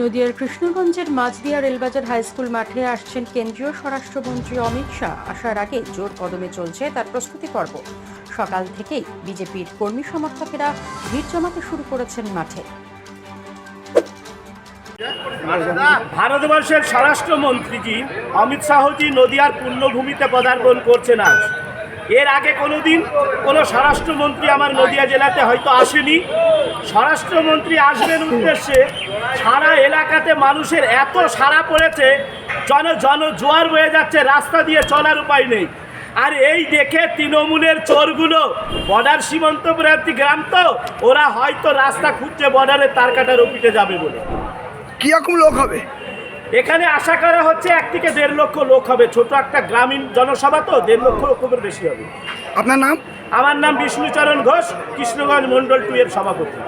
নদিয়ার কৃষ্ণগঞ্জের Majhdia Railbazar high school মাঠে আসছেন কেন্দ্রীয় স্বরাষ্ট্রমন্ত্রী অমিত শাহ। আসার আগে জোর কদমে চলছে তার প্রস্তুতি পর্ব। সকাল থেকেই বিজেপির কর্মী সমর্থকেরা ভিড় জমাতে শুরু করেছেন মাঠে। ভারতবর্ষের স্বরাষ্ট্রমন্ত্রীজি অমিত শাহজি নদিয়ার পুণ্যভূমিতে পদার্পণ করছেন আজ। এর আগে কোনো দিন কোনো স্বরাষ্ট্রমন্ত্রী আমার নদিয়া জেলাতে হয়তো আসেনি। স্বরাষ্ট্রমন্ত্রী আসবেন উদ্দেশ্যে সারা এলাকাতে মানুষের এত সাড়া পড়েছে, জন জন জোয়ার বয়ে যাচ্ছে, রাস্তা দিয়ে চলার উপায় নেই। আর এই দেখে তৃণমূলের চোরগুলো, বর্ডার সীমান্তবর্তী গ্রাম তো, ওরা হয়তো রাস্তা খুঁজছে, বর্ডারে তার কাটার পিঠে যাবে বলে। কীরকম লোক হবে? এখানে আশা করা হচ্ছে এক থেকে দেড় লক্ষ লোক হবে। ছোট একটা গ্রামীণ জনসভা তো দেড় লক্ষ লোকের বেশি হবে। আপনার নাম? আমার নাম বিষ্ণুচরণ ঘোষ কৃষ্ণগঞ্জ মন্ডল টু এর সভাপতি।